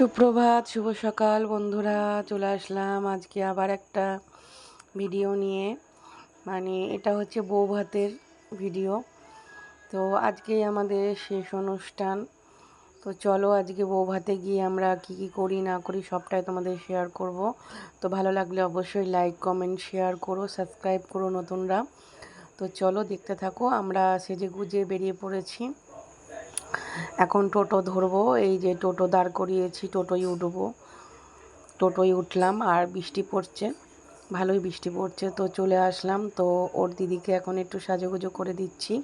সুপ্রভাত, শুভ সকাল বন্ধুরা। চলে আসলাম আজকে আবার একটা ভিডিও নিয়ে। মানে এটা হচ্ছে বউ ভাতের ভিডিও তো আজকে আমাদের শেষ অনুষ্ঠান। তো চলো আজকে বউ ভাতে গিয়ে আমরা কি কি করি, না করি সবটাই তোমাদের শেয়ার করব। তো ভালো লাগলে অবশ্যই লাইক কমেন্ট শেয়ার করো সাবস্ক্রাইব করো নতুনরা। তো চলো দেখতে থাকো, আমরা সেজে গুজে বেরিয়ে পড়েছি। এখন টোটো ধরবো, এই যে টোটো দাঁড় করিয়েছি, টোটোই উঠবো। টোটোই উঠলাম, আর বৃষ্টি পড়ছে, ভালোই বৃষ্টি পড়ছে। তো চলে আসলাম, তো ওর দিদিকে এখন একটু সাজুগুজু করে দিচ্ছি।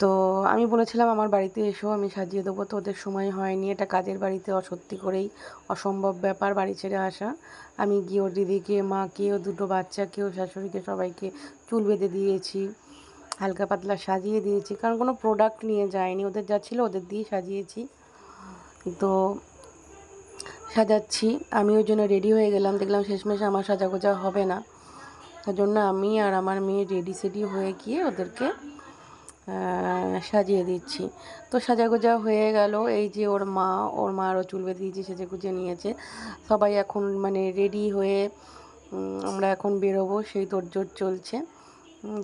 তো আমি বলেছিলাম, আমার বাড়িতে এসো, আমি সাজিয়ে দেবো তো ওদের সময় হয়নি। এটা কাজের বাড়িতে অসত্যি করেই অসম্ভব ব্যাপার, বাড়ি ছেড়ে আসা। আমি গিয়ে ওর দিদিকে, মাকে, ও দুটো বাচ্চাকেও শাশুড়িকে সবাইকে চুল বেঁধে দিয়েছি। হালকা পাতলা সাজিয়ে দিয়েছি, কারণ কোনো প্রোডাক্ট নিয়ে যায়নি ওদের যা ছিল ওদের দিয়ে সাজিয়েছি। তো সাজাচ্ছি। আমি ওই জন্য রেডি হয়ে গেলাম। দেখলাম শেষমেশ আমার সাজাগোজা হবে না। তার জন্য আমি আর আমার মেয়ে রেডি সেডি হয়ে গিয়ে ওদেরকে সাজিয়ে দিচ্ছি। তো সাজাগোজা হয়ে গেল। এই যে ওর মা ওর মা আরও চুল বেঁধে দিয়েছে সেজে গুজে নিয়েছে। সবাই এখন মানে রেডি হয়ে আমরা এখন বেরোবো। সেই তোড়জোড় চলছে।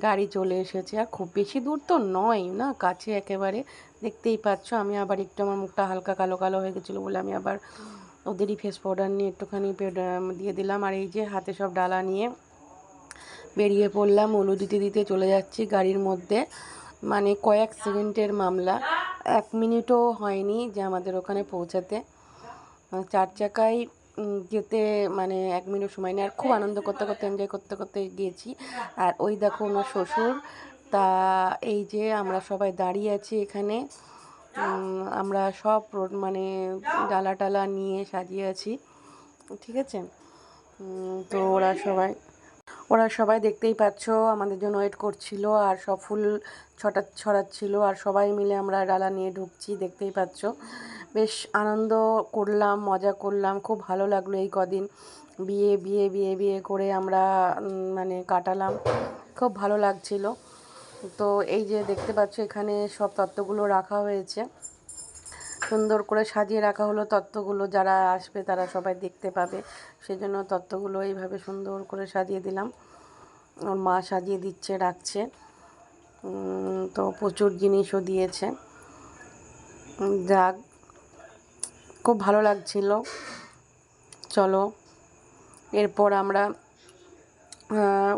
গাড়ি চলে এসেছে। আর খুব বেশি দূর তো নয় না, কাছে একেবারে। দেখতেই পাচ্ছ, আমি আবার একটু আমার মুখটা হালকা কালো কালো হয়ে গেছিল বলে আমি আবার ওদেরই ফেস পাউডার নিয়ে একটুখানি দিয়ে দিলাম। আর এই যে হাতে সব ডালা নিয়ে বেরিয়ে পড়লাম উলু দিতে দিতে চলে যাচ্ছি গাড়ির মধ্যে। মানে কয়েক সেকেন্ডের মামলা, এক মিনিটও হয়নি যে আমাদের ওখানে পৌঁছাতে। চার চাকায় যেতে মানে এক মিনিট সময় নেই। আর খুব আনন্দ করতে করতে এনজয় করতে করতে গিয়েছি। আর ওই দেখো ওনার শ্বশুর, তা এই যে আমরা সবাই দাঁড়িয়ে আছি এখানে আমরা সব মানে ডালা টালা নিয়ে সাজিয়ে আছি, ঠিক আছে? তো ওরা সবাই ওরা সবাই দেখতেই পাচ্ছ আমাদের জন্য ওয়েট করছিল, আর সব ফুল ছটা, ছড়াচ্ছিল, আর সবাই মিলে আমরা ডালা নিয়ে ঢুকছি, দেখতেই পাচ্ছ। বেশ আনন্দ করলাম, মজা করলাম। খুব ভালো লাগল এই কদিন। বিয়ে বিয়ে বিয়ে বিয়ে করে আমরা মানে কাটালাম। খুব ভালো লাগছিল। তো এই যে দেখতে পাচ্ছ এখানে সব তত্ত্বগুলো রাখা হয়েছে। সুন্দর করে সাজিয়ে রাখা হলো তত্ত্বগুলো। যারা আসবে তারা সবাই দেখতে পাবে। সেজন্য তত্ত্বগুলো এইভাবে সুন্দর করে সাজিয়ে দিলাম। ওর মা সাজিয়ে দিচ্ছে, রাখছে। তো প্রচুর জিনিসও দিয়েছে। যাক খুব ভালো লাগছিল। চলো, এরপর আমরা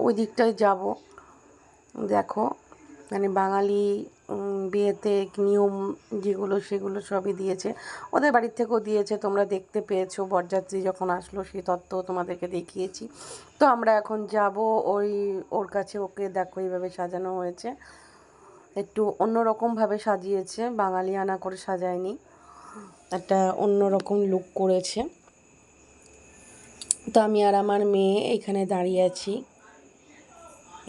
ওই দিকটায় যাব। দেখো মানে বাঙালি বিয়েতে নিয়ম যেগুলো সেগুলো সবই দিয়েছে। ওদের বাড়ির থেকেও দিয়েছে, তোমরা দেখতে পেয়েছ। বরযাত্রী যখন আসলো সেই তত্ত্ব তোমাদেরকে দেখিয়েছি। তো আমরা এখন যাব ওই, ওর কাছে ওকে দেখো, এইভাবে সাজানো হয়েছে। একটু অন্যরকমভাবে সাজিয়েছে, বাঙালি আনা করে সাজায়নি। একটা অন্যরকম লুক করেছে। তো আমি আর আমার মেয়ে এখানে দাঁড়িয়ে আছি।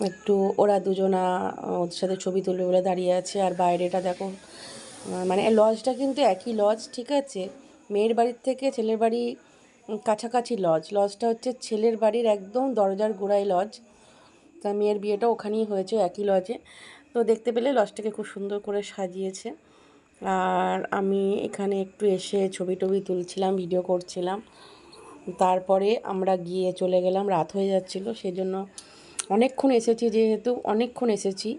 একটু ওরা দুজনা ওদের সাথে ছবি তুলবে বলে দাঁড়িয়ে আছে। আর বাইরেটা দেখো মানে লজটা কিন্তু একই লজ, ঠিক আছে? মেয়ের বাড়ির থেকে ছেলের বাড়ি কাছাকাছি লজ। লজটা হচ্ছে ছেলের বাড়ির একদম দরজার গোড়ায় লজ। তা মেয়ের বিয়েটা ওখানেই হয়েছে, একই লজে। তো দেখতে পেলে লজটাকে খুব সুন্দর করে সাজিয়েছে। আর আমি এখানে একটু এসে ছবি টবি তুলছিলাম ভিডিও করছিলাম। তারপরে আমরা গিয়ে চলে গেলাম, রাত হয়ে যাচ্ছিল, সেজন্য অনেকক্ষণ এসেছি যেহেতু, অনেকক্ষণ এসেছি।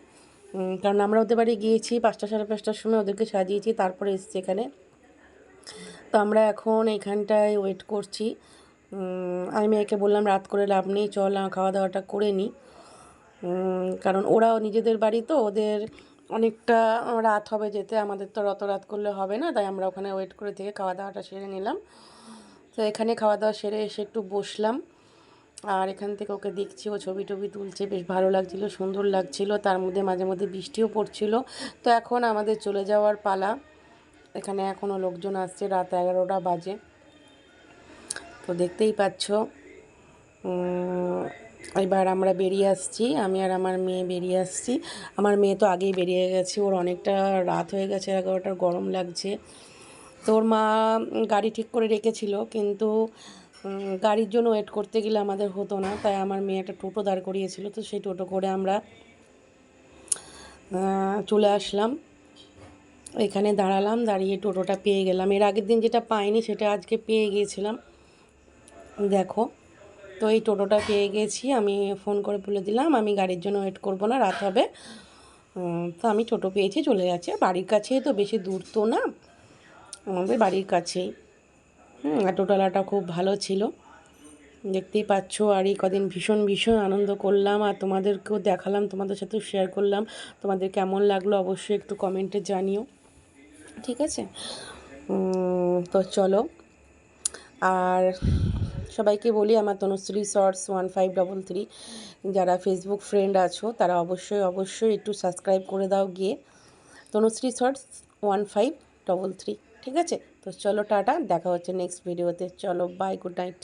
কারণ আমরা ওদের বাড়ি গিয়েছি পাঁচটা সাড়ে পাঁচটার সময় ওদেরকে সাজিয়েছি, তারপরে এসেছি এখানে। তো আমরা এখন এখানটায় ওয়েট করছি। আমি মেয়েকে বললাম, রাত করে লাভ নেই, চল খাওয়া দাওয়াটা করে নিই কারণ ওরাও নিজেদের বাড়ি তো, ওদের অনেকটা রাত হবে যেতে, আমাদের তো অত রাত করলে হবে না, তাই আমরা ওখানে ওয়েট করে থেকে খাওয়া দাওয়াটা সেরে নিলাম। তো এখানে খাওয়া দাওয়া সেরে এসে একটু বসলাম। আর এখান থেকে ওকে দেখছি, ও ছবি টবি তুলছে, বেশ ভালো লাগছিল, সুন্দর লাগছিল, তার মধ্যে মাঝে মধ্যে বৃষ্টিও পড়ছিল। তো এখন আমাদের চলে যাওয়ার পালা। এখানে এখনও লোকজন আসছে, রাত এগারোটা বাজে। তো দেখতেই পাচ্ছ এবার আমরা বেরিয়ে আসছি। আমি আর আমার মেয়ে বেরিয়ে আসছি। আমার মেয়ে তো আগেই বেরিয়ে গেছে। ওর অনেকটা রাত হয়ে গেছে, এগারোটার গরম লাগছে। তোর মা গাড়ি ঠিক করে রেখেছিল, কিন্তু গাড়ির জন্য ওয়েট করতে গেলে আমাদের হতো না। তাই আমার মেয়ে একটা টোটো দাঁড় করিয়েছিল। তো সেই টোটো করে আমরা চলে আসলাম। এখানে দাঁড়ালাম, দাঁড়িয়ে টোটোটা পেয়ে গেলাম। এর আগের দিন যেটা পাইনি, সেটা আজকে পেয়ে গিয়েছিলাম। দেখো। তো এই টোটোটা পেয়ে গেছি, আমি ফোন করে বলে দিলাম, আমি গাড়ির জন্য ওয়েট করব না, রাত হবে। তো আমি টোটো পেয়েছি, চলে যাচ্ছে। বাড়ির কাছেই তো বেশি দূর তো না, আমাদের বাড়ির কাছেই। হুম, আর টোটোওয়ালাটা খুব ভালো ছিল। দেখতেই পাচ্ছ, আর এই কদিন ভীষণ ভীষণ আনন্দ করলাম, আর তোমাদেরকেও দেখালাম, তোমাদের সাথেও শেয়ার করলাম। তোমাদের কেমন লাগল অবশ্যই একটু কমেন্টে জানিও। ঠিক আছে? তো চলো। আর সবাইকে বলি, আমার Tanushree shorts one five double three. যারা ফেসবুক ফ্রেন্ড আছো, তারা অবশ্যই অবশ্যই একটু সাবস্ক্রাইব করে দাও গিয়ে। Tanushree shorts one five double three, ঠিক আছে? তো চলো টাটা, দেখা হচ্ছে নেক্সট ভিডিওতে চলো বাই গুড নাইট